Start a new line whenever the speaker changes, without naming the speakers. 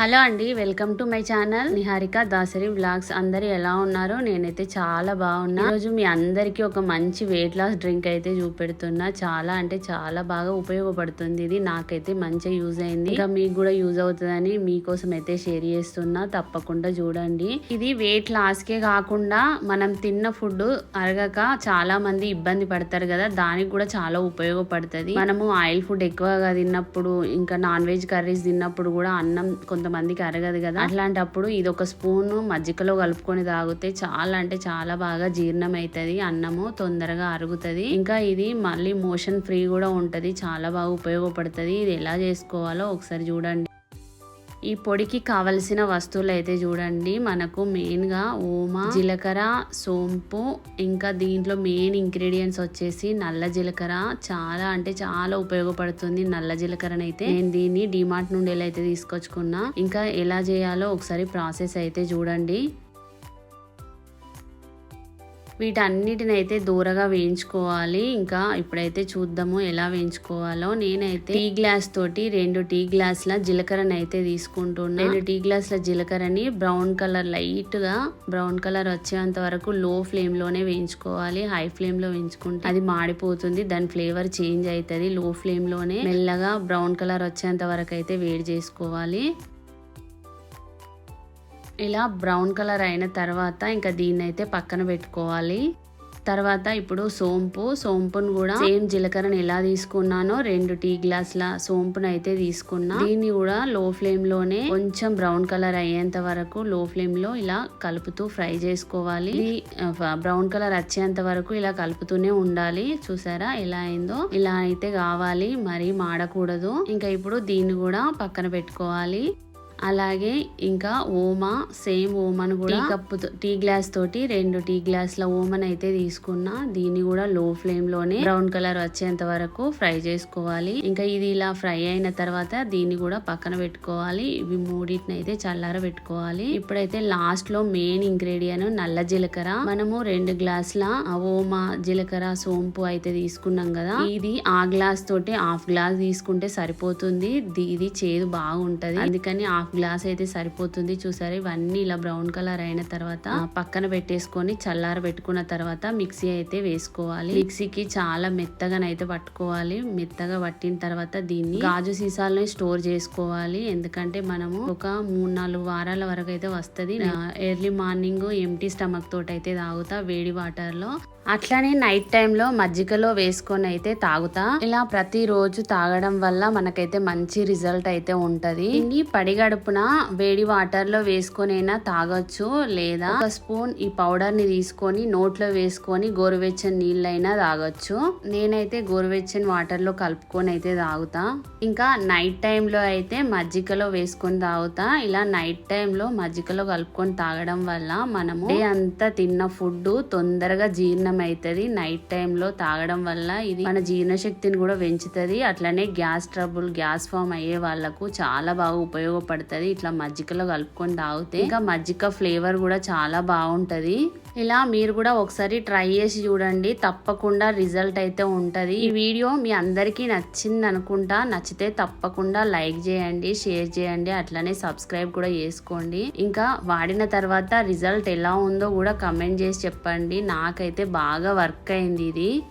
Hello అండి welcome to my channel. Niharika Dasari vlogs. అందరు ఎలా ఉన్నారో నేనైతే చాలా బాగున్నా. ఈరోజు మీ అందరికీ ఒక మంచి వెయిట్ లాస్ డ్రింక్ అయితే చూపెడుతున్నా. చాలా అంటే చాలా బాగా ఉపయోగపడుతుంది. ఇది నాకైతే మంచిగా యూజ్ అయింది. ఇంకా మీకు కూడా యూజ్ అవుతుందని మీకోసం అయితే షేర్ చేస్తున్నా. తప్పకుండా చూడండి. ఇది వెయిట్ లాస్ కే కాకుండా మనం తిన్న ఫుడ్ అరగక చాలా మంది ఇబ్బంది పడతారు కదా. దానికి కూడా చాలా ఉపయోగపడుతుంది. మనము ఆయిల్ ఫుడ్ ఎక్కువగా తిన్నప్పుడు ఇంకా నాన్ వెజ్ కర్రీస్ తిన్నప్పుడు కూడా అన్నం కొంత కొంతమందికి అరగదు కదా. అట్లాంటప్పుడు ఇది ఒక స్పూన్ మజ్జిగలో కలుపుకొని తాగితే చాలా అంటే చాలా బాగా జీర్ణం అవుతుంది అన్నము తొందరగా అరుగుతుంది. ఇంకా ఇది మళ్ళీ మోషన్ ఫ్రీ కూడా ఉంటది చాలా బాగా ఉపయోగపడుతుంది. ఇది ఎలా చేసుకోవాలో ఒకసారి చూడండి. ఈ పొడికి కావలసిన వస్తువులు అయితే చూడండి. మనకు మెయిన్గా ఓమా జీలకర్ర సోంపు ఇంకా దీంట్లో మెయిన్ ఇంగ్రీడియంట్స్ వచ్చేసి నల్ల జీలకర్ర. చాలా అంటే చాలా ఉపయోగపడుతుంది నల్ల జీలకర్రనైతే. నేను దీన్ని డిమార్ట్ నుండి ఎలా అయితే తీసుకొచ్చుకున్నా ఇంకా ఎలా చేయాలో ఒకసారి ప్రాసెస్ అయితే చూడండి. వీటన్నిటిని అయితే దూరగా వేయించుకోవాలి. ఇంకా ఇప్పుడైతే చూద్దాము ఎలా వేయించుకోవాలో. నేనైతే టీ గ్లాస్ తోటి రెండు టీ గ్లాసుల జీలకర్రని అయితే తీసుకుంటున్నా. రెండు టీ గ్లాసుల జీలకర్రని బ్రౌన్ కలర్ లైట్గా బ్రౌన్ కలర్ వచ్చేంత వరకు లో ఫ్లేమ్లోనే వేయించుకోవాలి. హై ఫ్లేమ్లో వేయించుకుంటే అది మాడిపోతుంది. దాని ఫ్లేవర్ చేంజ్ అవుతుంది లో ఫ్లేమ్లోనే మెల్లగా బ్రౌన్ కలర్ వచ్చేంత వరకు అయితే వేడి చేసుకోవాలి. ఇలా బ్రౌన్ కలర్ అయిన తర్వాత ఇంకా దీన్ని అయితే పక్కన పెట్టుకోవాలి. తర్వాత ఇప్పుడు సోంపు సోంపును కూడా సేమ్ జీలకర్రను ఎలా తీసుకున్నానో రెండు టీ గ్లాసుల సోంపును అయితే తీసుకున్నా. దీన్ని కూడా లో ఫ్లేమ్లోనే కొంచెం బ్రౌన్ కలర్ అయ్యేంత వరకు లో ఫ్లేమ్లో ఇలా కలుపుతూ ఫ్రై చేసుకోవాలి. బ్రౌన్ కలర్ వచ్చేంత వరకు ఇలా కలుపుతూనే ఉండాలి. చూసారా ఎలా అయిందో? ఇలా అయితే కావాలి. మరీ మాడకూడదు. ఇంకా ఇప్పుడు దీన్ని కూడా పక్కన పెట్టుకోవాలి. అలాగే ఇంకా ఓమా సేమ్ ఓమన్ కూడా కప్పుతో టీ గ్లాస్ తోటి రెండు టీ గ్లాసుల ఓమన్ అయితే తీసుకున్నా. దీన్ని కూడా లో ఫ్లేమ్లోనే బ్రౌన్ కలర్ వచ్చేంత వరకు ఫ్రై చేసుకోవాలి. ఇంకా ఇది ఇలా ఫ్రై అయిన తర్వాత దీన్ని కూడా పక్కన పెట్టుకోవాలి. ఇవి మూడింటిని అయితే చల్లార పెట్టుకోవాలి ఇప్పుడైతే లాస్ట్లో మెయిన్ ఇంగ్రీడియంట్ నల్ల జీలకర్ర. మనము రెండు గ్లాసుల ఓమా జీలకర్ర సోంపు అయితే తీసుకున్నాం కదా. ఇది ఆ గ్లాస్ తోటి హాఫ్ గ్లాస్ తీసుకుంటే సరిపోతుంది. ఇది చేదు బాగుంటది. అందుకని హాఫ్ గ్లాస్ అయితే సరిపోతుంది. చూసారు? ఇవన్నీ ఇలా బ్రౌన్ కలర్ అయిన తర్వాత పక్కన పెట్టేసుకొని చల్లార పెట్టుకున్న తర్వాత మిక్సీ అయితే వేసుకోవాలి. మిక్సీకి చాలా మెత్తగానైతే పట్టుకోవాలి. మెత్తగా పట్టిన తర్వాత దీన్ని గాజు సీసాలని స్టోర్ చేసుకోవాలి. ఎందుకంటే మనము ఒక మూడు నాలుగు వారాల వరకు అయితే వస్తుంది. ఎర్లీ మార్నింగ్ ఎంటీ స్టమక్ తోటి అయితే తాగుతా వేడి వాటర్లో అట్లానే నైట్ టైంలో మజ్జిగలో వేసుకొని అయితే తాగుతా. ఇలా ప్రతిరోజు తాగడం వల్ల మనకైతే మంచి రిజల్ట్ అయితే ఉంటది. పడిగడ పడిగడుపున వేడి వాటర్లో వేసుకొనైనా తాగొచ్చు లేదా ఒక స్పూన్ ఈ పౌడర్ని తీసుకొని నోట్లో వేసుకొని గోరువెచ్చని నీళ్ళైనా తాగొచ్చు. నేనైతే గోరువెచ్చని వాటర్లో కలుపుకొని అయితే తాగుతా. ఇంకా నైట్ టైంలో అయితే మజ్జిగలో వేసుకొని తాగుతా. ఇలా నైట్ టైంలో మజ్జిగలో కలుపుకొని తాగడం వల్ల మనము డే అంతా తిన్న ఫుడ్ తొందరగా జీర్ణం అవుతుంది నైట్ టైంలో తాగడం వల్ల ఇది మన జీర్ణశక్తిని కూడా పెంచుతుంది. అట్లనే గ్యాస్ ట్రబుల్ గ్యాస్ ఫామ్ అయ్యే వాళ్ళకు చాలా బాగా ఉపయోగపడుతుంది. ఇట్లా మజ్జిగలో కలుపుకొని తాగితే ఇంకా మజ్జిగ ఫ్లేవర్ కూడా చాలా బాగుంటుంది. ఇలా మీరు కూడా ఒకసారి ట్రై చేసి చూడండి. తప్పకుండా రిజల్ట్ అయితే ఉంటుంది. ఈ వీడియో మీ అందరికీ నచ్చింది అనుకుంటా. నచ్చితే తప్పకుండా లైక్ చేయండి షేర్ చేయండి. అట్లనే సబ్స్క్రైబ్ కూడా చేసుకోండి. ఇంకా వాడిన తర్వాత రిజల్ట్ ఎలా ఉందో కూడా కమెంట్ చేసి చెప్పండి. నాకైతే బాగా వర్క్ అయింది ఇది.